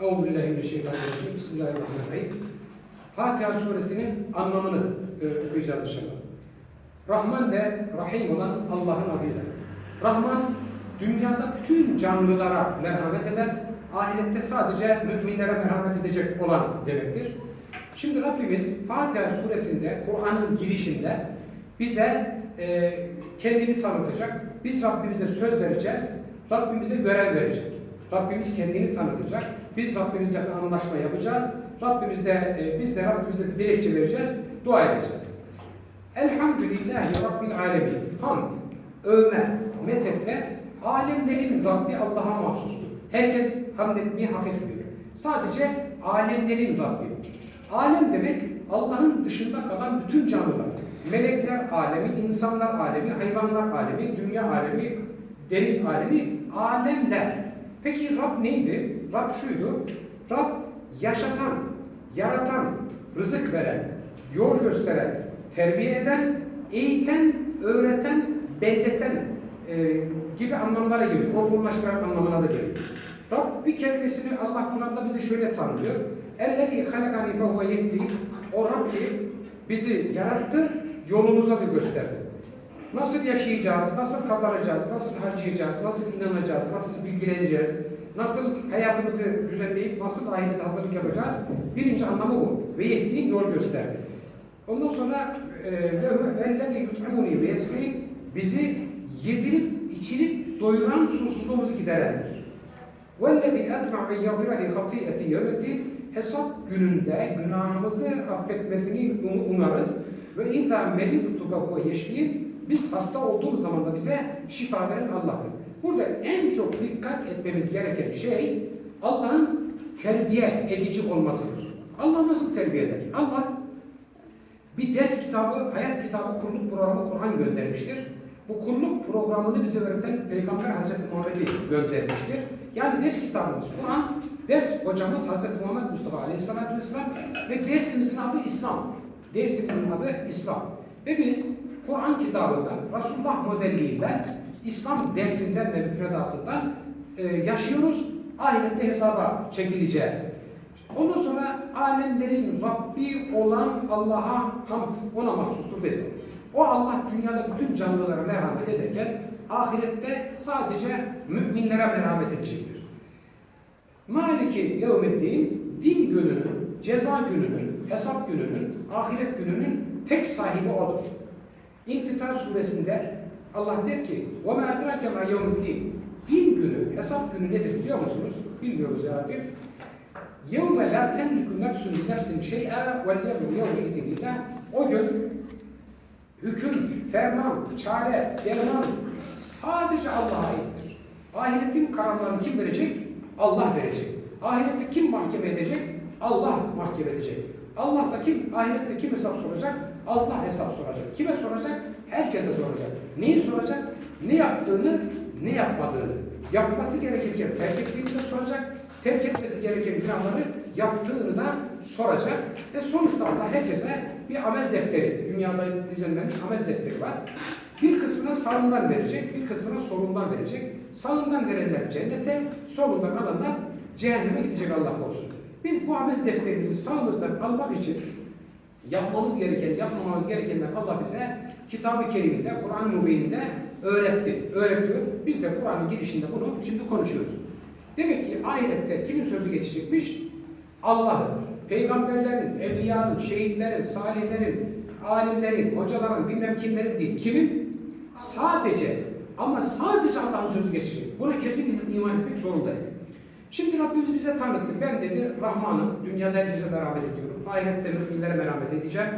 Euzubillahimineşşeytanirracim. Bismillahirrahmanirrahim. Fatiha suresinin anlamını e, okuyacağız inşallah. Rahman ve Rahim olan Allah'ın adıyla. Rahman, dünyada bütün canlılara merhamet eden, ahirette sadece müminlere merhamet edecek olan demektir. Şimdi Rabbimiz Fatiha suresinde, Kur'an'ın girişinde bize e, kendini tanıtacak. Biz Rabbimize söz vereceğiz. Rabbimize görev verecek. Rabbimiz kendini tanıtacak. Biz Rabbimizle bir anlaşma yapacağız. Rabbimizle, e, biz de Rabbimize bir dilekçe vereceğiz. Dua edeceğiz. Elhamdülillahi Rabbil alemin. Hamd, övme, methetme, alemlerin Rabbi Allah'a mahsustur. Herkes hamd etmeyi hak etmiyor. Sadece alemlerin Rabbi. Alem demek Allah'ın dışında kalan bütün canlılar. Melekler alemi, insanlar alemi, hayvanlar alemi, dünya alemi, deniz alemi, alemler. Peki Rab neydi? Rab şuydu. Rab yaşatan, yaratan, rızık veren, yol gösteren, terbiye eden, eğiten, öğreten, belleten e, gibi anlamlara geliyor. Olgunlaştıran anlamına da geliyor. Rab bir kelimesini Allah Kur'an'da bizi şöyle tanımlıyor. Ellezî halakani fehuve O Rab ki bizi yarattı, yolumuza da gösterdi. Nasıl yaşayacağız, nasıl kazanacağız, nasıl harcayacağız, nasıl inanacağız, nasıl bilgileneceğiz, nasıl hayatımızı düzenleyip nasıl ahirete hazırlık yapacağız? Birinci anlamı bu. Ve yettiğin yol gösterdi. Ondan sonra وَاَلَّذ۪ي يُطْعِمُونِي وَيَسْقِينَ Bizi yedirip, içirip, doyuran susuzluğumuzu giderendir. وَالَّذ۪ي اَتْمَعْ اَنْ يَغْفِرَ لِي خَطِيئَةِ يَوْمَ Hesap gününde günahımızı affetmesini umarız. ve idâ meriftu ve yeşfîn biz hasta olduğumuz zaman da bize şifa veren Allah'tır. Burada en çok dikkat etmemiz gereken şey Allah'ın terbiye edici olmasıdır. Allah nasıl terbiye eder? Allah bir ders kitabı, hayat kitabı, kulluk programı Kur'an göndermiştir. Bu kulluk programını bize öğreten Peygamber Hazreti Muhammed'i göndermiştir. Yani ders kitabımız Kur'an, ders hocamız Hazreti Muhammed Mustafa Aleyhisselatü Vesselam ve dersimizin adı İslam. Dersimizin adı İslam. Ve biz Kur'an kitabından, Resulullah modelliğinden, İslam dersinden ve müfredatından e, yaşıyoruz. Ahirette hesaba çekileceğiz. Ondan sonra alemlerin Rabbi olan Allah'a hamd, ona mahsustur dedi. O Allah dünyada bütün canlılara merhamet ederken ahirette sadece müminlere merhamet edecektir. Maliki yevmiddin, din gününün, ceza gününün, hesap gününün, ahiret gününün tek sahibi O'dur. İnfitar suresinde Allah der ki وَمَا اَدْرَكَ مَا يَوْمُ Din günü, hesap günü nedir biliyor musunuz? Bilmiyoruz ya Rabbi. يَوْمَ لَا تَمْلِكُ نَفْسٌ لِنَفْسٍ شَيْئًا وَالْيَوْمُ يَوْمِ اِذِنِ O gün hüküm, ferman, çare, derman sadece Allah'a aittir. Ahiretin kararlarını kim verecek? Allah verecek. Ahirette kim mahkeme edecek? Allah mahkeme edecek. Allah da kim? Ahirette kim hesap soracak? Allah hesap soracak. Kime soracak? Herkese soracak. Neyi soracak? Ne yaptığını, ne yapmadığını. Yapması gerekirken terk ettiğini de soracak. Terk etmesi gereken günahları yaptığını da soracak. Ve sonuçta Allah herkese bir amel defteri, dünyada düzenlenmiş amel defteri var. Bir kısmına sağından verecek, bir kısmına solundan verecek. Sağından verenler cennete, solundan alanlar cehenneme gidecek Allah korusun. Biz bu amel defterimizi sağımızdan almak için yapmamız gereken, yapmamamız gerekenler Allah bize Kitab-ı Kerim'de, Kur'an-ı Mübin'de öğretti, öğretiyor. Biz de Kur'an'ın girişinde bunu şimdi konuşuyoruz. Demek ki ahirette kimin sözü geçecekmiş? Allah'ın, peygamberlerin, evliyanın, şehitlerin, salihlerin, alimlerin, hocaların, bilmem kimlerin değil. Kimin? Sadece ama sadece Allah'ın sözü geçecek. Buna kesin iman etmek zorundayız. Şimdi Rabbimiz bize tanıttı. Ben dedi Rahman'ım, dünyada herkese merhamet ediyorum. Ahirette müminlere merhamet edeceğim.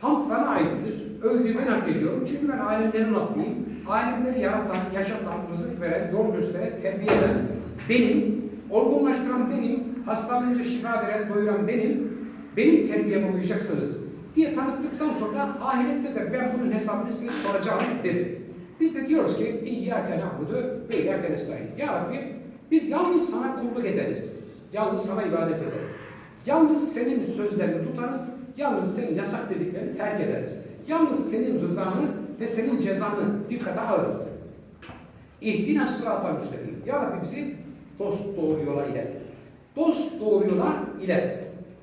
Hamd bana aittir. Övgüyü ben hak ediyorum. Çünkü ben alemlerin Rabbiyim. Alemleri yaratan, yaşatan, rızık veren, yol gösteren, terbiye eden benim. Olgunlaştıran benim. Hastalanınca şifa veren, doyuran benim. Benim terbiyeme uyacaksınız diye tanıttıktan sonra ahirette de ben bunun hesabını size soracağım dedi. Biz de diyoruz ki İyyâke na'budu ve İyyâke nestaîn. Ya Rabbi biz yalnız sana kulluk ederiz. Yalnız sana ibadet ederiz. Yalnız senin sözlerini tutarız. Yalnız senin yasak dediklerini terk ederiz. Yalnız senin rızanı ve senin cezanı dikkate alırız. İhdina sırata müstakim. Ya Rabbi bizi dost doğru yola ilet. dost doğru yola ilet.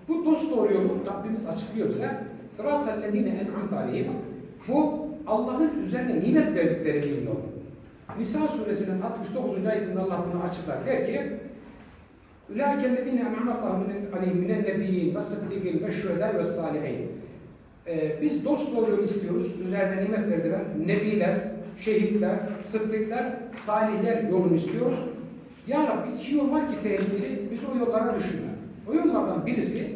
Bu dost doğru yolu Rabbimiz açıklıyor bize. Sıratel lezine en'amte aleyhim. Bu Allah'ın üzerine nimet verdiklerinin yolu. Nisa suresinin 69. ayetinde Allah bunu açıklar. Der ki aleyhim minen nebiyyin ve sıddıkîn ve şühedâ ve sâlihin. Ee, biz dost doğru yolu istiyoruz. Üzerine nimet verdiler. Nebiler, şehitler, sıddıklar, salihler yolunu istiyoruz. Ya Rabbi iki yol var ki tehlikeli. Biz o yollara düşürme. O yollardan birisi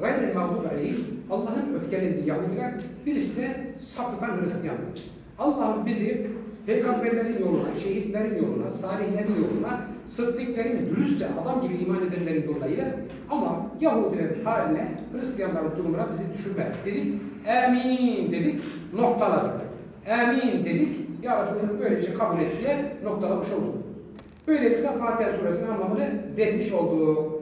gayrı mağdub aleyhim Allah'ın öfkelendiği Yahudiler, birisi de sapıtan Hristiyanlar. Allah'ım bizi peygamberlerin yoluna, şehitlerin yoluna, salihlerin yoluna, sıddıklerin, dürüstçe adam gibi iman edenlerin yoluna iler. Ama Yahudilerin haline, Hristiyanların durumuna bizi düşürme dedik. Amin dedik, noktaladık. Amin dedik, Ya Rabbi bunu böylece kabul et diye noktalamış olduk. Böylelikle Fatiha suresinin anlamını vermiş olduk.